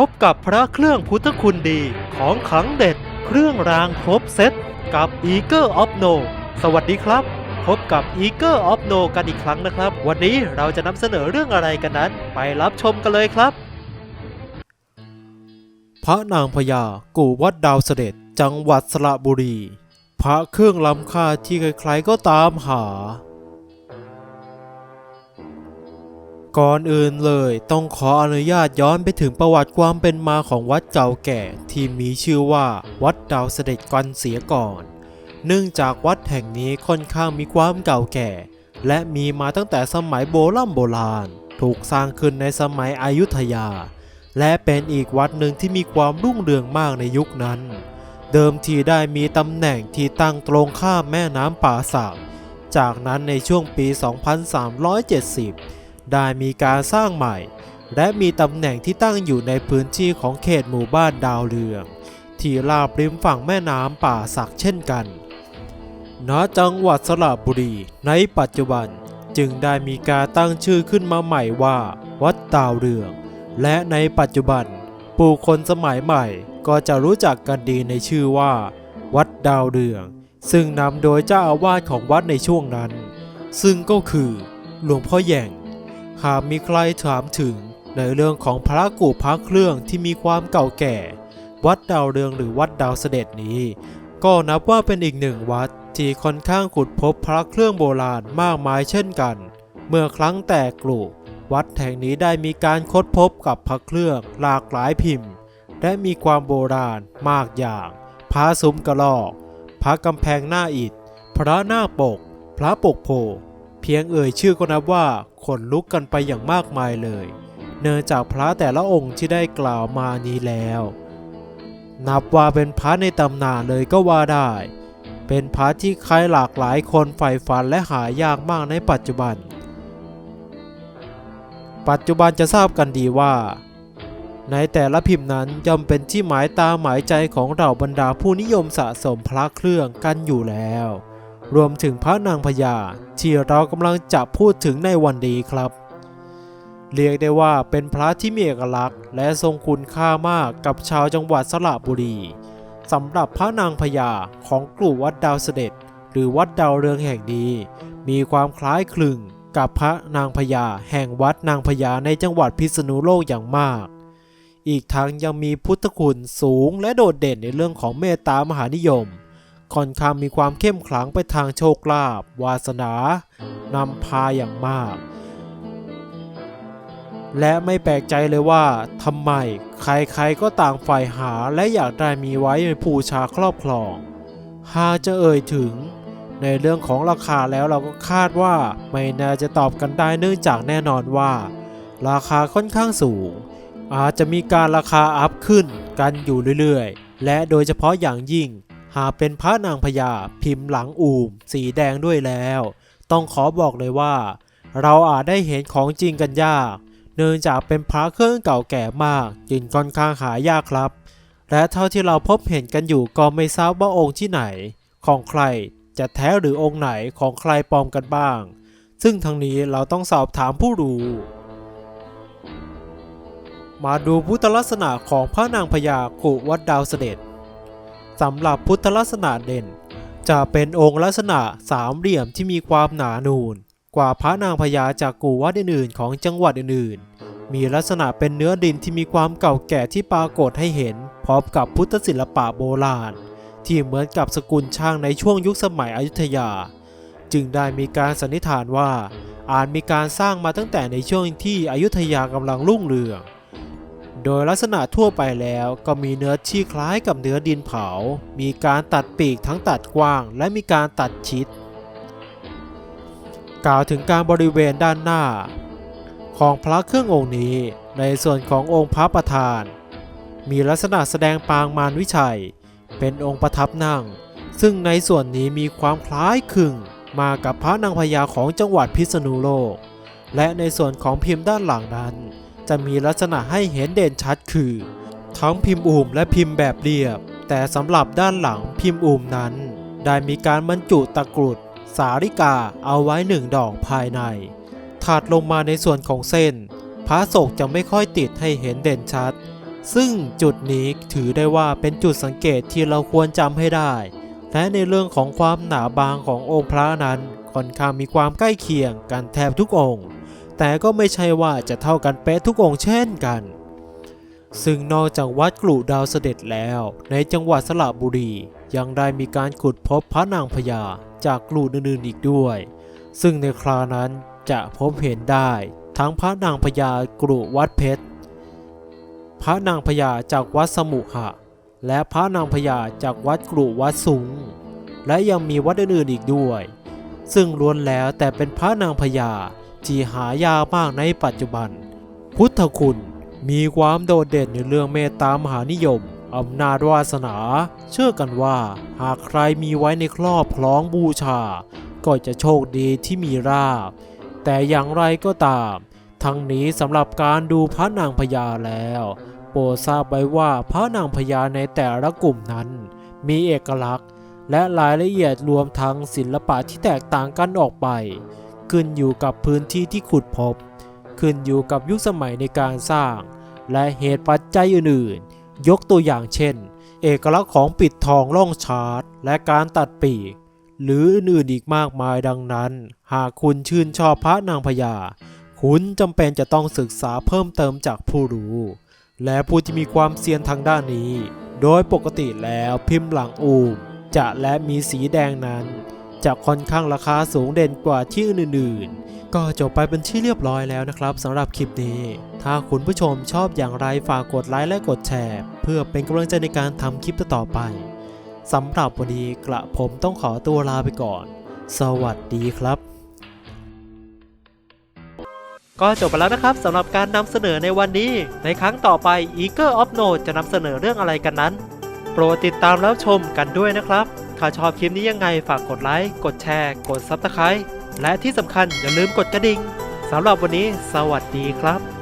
พบกับพระเครื่องพุทธคุณดีของขังเด็ด เครื่องรางครบเซตกับ e a g e of No สวัสดีครับ พบกับ e a g e of No กันอีกครั้งนะครับ วันนี้เราจะนำเสนอเรื่องอะไรกันนั้น ไปรับชมกันเลยครับ พระนางพญากู่วัดดาวเสด็จจังหวัดสระบุรี พระเครื่องล้ำค่าที่ใครๆก็ตามหา ก่อนอื่นเลยต้องขออนุญาตย้อนไปถึงประวัติความเป็นมาของวัดเก่าแก่ที่มีชื่อว่าวัดดาวเสด็จกันเสียก่อน เนื่องจากวัดแห่งนี้ค่อนข้างมีความเก่าแก่ และมีมาตั้งแต่สมัยโบราณโบราณ ถูกสร้างขึ้นในสมัยอยุธยา และเป็นอีกวัดหนึ่งที่มีความรุ่งเรืองมากในยุคนั้น เดิมทีได้มีตำแหน่งที่ตั้งตรงข้ามแม่น้ำป่าสักจากนั้นในช่วงปี 2370 ได้มีการสร้างใหม่ และมีตำแหน่งที่ตั้งอยู่ในพื้นที่ของเขตหมู่บ้านดาวเรือง ที่ราบริมฝั่งแม่น้ำป่าสักเช่นกัน ณ จังหวัดสระบุรี ในปัจจุบันจึงได้มีการตั้งชื่อขึ้นมาใหม่ว่า วัดดาวเรือง และในปัจจุบันผู้คนสมัยใหม่ก็จะรู้จักกันดีในชื่อว่า วัดดาวเรือง ซึ่งนำโดยเจ้าอาวาสของวัดในช่วงนั้น ซึ่งก็คือหลวงพ่อแย่ง หากมีใครถามถึงในเรื่องของพระกูพระเครื่องที่มีความเก่าแก่ วัดดาวเรืองหรือวัดดาวเสด็จนี้ ก็นับว่าเป็นอีกหนึ่งวัดที่ค่อนข้างขุดพบพระเครื่องโบราณมากมายเช่นกัน เมื่อครั้งแตกกลุ่วัดแห่งนี้ได้มีการค้นพบกับพระเครื่องหลากหลายพิมพ์ และมีความโบราณมากอย่างพระซุ้มกระลอก พระกำแพงหน้าอิฐ พระหน้าปก พระปกโพ เพียงเอ่ยชื่อก็นับว่าขนลุกกันไปอย่างมากมายเลย เนื่องจากพระแต่ละองค์ที่ได้กล่าวมานี้แล้ว นับว่าเป็นพระในตำนานเลยก็ว่าได้ เป็นพระที่ใครหลากหลายคนใฝ่ฝันและหายากมากในปัจจุบัน ปัจจุบันจะทราบกันดีว่า ในแต่ละพิมพ์นั้นย่อมเป็นที่หมายตาหมายใจของเหล่าบรรดาผู้นิยมสะสมพระเครื่องกันอยู่แล้ว รวมถึงพระนางพญาที่เรากำลังจะพูดถึงในวันนี้ครับ เรียกได้ว่าเป็นพระที่มีเอกลักษณ์ และทรงคุณค่ามากกับชาวจังหวัดสระบุรีสำหรับพระนางพญาของกลุ่มวัดดาวเสด็จ หรือวัดดาวเรืองแห่งนี้ มีความคล้ายคลึงกับพระนางพญาแห่งวัดนางพญาในจังหวัดพิษณุโลกอย่างมาก อีกทั้งยังมีพุทธคุณสูงและโดดเด่นในเรื่องของเมตตามหานิยม ค่อนข้างมีความเข้มขลังไปทางโชคลาภวาสนานำพาอย่างมาก และไม่แปลกใจเลยว่าทำไมใครๆก็ต่างใฝ่หาและอยากได้มีไว้ในภูชาครอบครอง หากจะเอ่ยถึง ในเรื่องของราคาแล้วเราก็คาดว่าไม่น่าจะตอบกันได้เนื่องจากแน่นอนว่า ราคาค่อนข้างสูง อาจจะมีการราคาอัพขึ้นกันอยู่เรื่อยๆ และโดยเฉพาะอย่างยิ่ง หากเป็นพระนางพญาพิมพ์หลังอูม สีแดงด้วยแล้ว ต้องขอบอกเลยว่า เราอาจได้เห็นของจริงกันยาก เนื่องจากเป็นพระเครื่องเก่าแก่มากจึงค่อนข้างหายากครับ และเท่าที่เราพบเห็นกันอยู่ก็ไม่ทราบว่าองค์ที่ไหน ของใครจะแท้หรือองค์ไหนของใครปลอมกันบ้าง ซึ่งทั้งนี้เราต้องสอบถามผู้รู้มาดูพุทธลักษณะของพระนางพญากุวัดดาวเสด็จ สำหรับพุทธลักษณะเด่น จะเป็นองค์ลักษณะสามเหลี่ยมที่มีความหนานูน กว่าพระนางพญาจากกูวัดอื่นๆของจังหวัดอื่นๆ มีลักษณะเป็นเนื้อดินที่มีความเก่าแก่ที่ปรากฏให้เห็น พร้อมกับพุทธศิลปะโบราณ ที่เหมือนกับสกุลช่างในช่วงยุคสมัยอยุธยา จึงได้มีการสันนิษฐานว่าอาจมีการสร้างมาตั้งแต่ในช่วงที่อยุธยากำลังรุ่งเรือง โดยลักษณะทั่วไปแล้วก็มีเนื้อที่คล้ายกับเนื้อดินเผา มีการตัดปีกทั้งตัดกว้าง และมีการตัดชิด กล่าวถึงการบริเวณด้านหน้า ของพระเครื่ององค์นี้ในส่วนขององค์พระประธาน มีลักษณะแสดงปางมารวิชัย เป็นองค์ประทับนั่ง ซึ่งในส่วนนี้มีความคล้ายคลึงมากับพระนางพญาของจังหวัดพิษณุโลก และในส่วนของพิมพ์ด้านหลังนั้น จะมีลักษณะให้เห็นเด่นชัดคือ ทั้งพิมพ์อุ่มและพิมพ์แบบเรียบ แต่สำหรับด้านหลังพิมพ์อุ่มนั้น ได้มีการบรรจุตะกรุด สาริกาเอาไว้หนึ่งดอกภายในถัดลงมาในส่วนของเส้น พระศกจะไม่ค่อยติดให้เห็นเด่นชัด ซึ่งจุดนี้ถือได้ว่าเป็นจุดสังเกตที่เราควรจำให้ได้ และในเรื่องของความหนาบางขององค์พระนั้นค่อนข้างมีความใกล้เคียงกันแทบทุกองค์ แต่ก็ไม่ใช่ว่าจะเท่ากันเป๊ะทุกองค์เช่นกัน ซึ่งนอกจากวัดกลุดาวเสด็จแล้ว ในจังหวัดสระบุรี ยังได้มีการขุดพบพระนางพญาจากกลุอื่นๆอีกด้วย ซึ่งในครานั้นจะพบเห็นได้ทั้งพระนางพญากรุวัดเพชร พระนางพญาจากวัดสมุหะ และพระนางพญาจากวัดกรุวัดสุงและยังมีวัดอื่นๆอีกด้วย ซึ่งล้วนแล้วแต่เป็นพระนางพญา ที่หายากมากในปัจจุบัน พุทธคุณมีความโดดเด่นในเรื่องเมตตามหานิยมอำนาจวาสนา เชื่อกันว่า หากใครมีไว้ในครอบครองบูชา ก็จะโชคดีที่มีราบ แต่อย่างไรก็ตาม ทั้งนี้สำหรับการดูพระนางพญาแล้ว โปรดทราบไว้ว่าพระนางพญาในแต่ละกลุ่มนั้น มีเอกลักษณ์ และรายละเอียดรวมทั้งศิลปะที่แตกต่างกันออกไป ขึ้นอยู่กับพื้นที่ที่ขุดพบ ขึ้นอยู่กับยุคสมัยในการสร้าง และเหตุปัจจัยอื่นๆ ยกตัวอย่างเช่น เอกลักษณ์ของปิดทองล่องชาร์ตและการตัดปีก หรืออื่นๆอีกมากมายดังนั้น หากคุณชื่นชอบพระนางพญาคุณจำเป็นจะต้องศึกษาเพิ่มเติมจากผู้รู้ และผู้ที่มีความเซียนทางด้านนี้ โดยปกติแล้วพิมพ์หลังอูมจะและมีสีแดงนั้น จะค่อนข้างราคาสูงเด่นกว่าที่อื่นๆ ก็จบไปเป็นที่เรียบร้อยแล้วนะครับสำหรับคลิปนี้ ถ้าคุณผู้ชมชอบอย่างไรฝากกดไลค์และกดแชร์ เพื่อเป็นกำลังใจในการทำคลิปต่อไปสำหรับวันนี้กระผมต้องขอตัวลาไปก่อน สวัสดีครับ ก็จบไปแล้วนะครับสำหรับการนำเสนอในวันนี้ ในครั้งต่อไป Eager of Note จะนำเสนอเรื่องอะไรกันนั้น โปรดติดตามแล้วชมกันด้วยนะครับ ถ้าชอบคลิปนี้ยังไงฝากกดไลค์ กดแชร์ กด Subscribe และที่สำคัญอย่าลืมกดกระดิ่งสำหรับวันนี้ สวัสดีครับ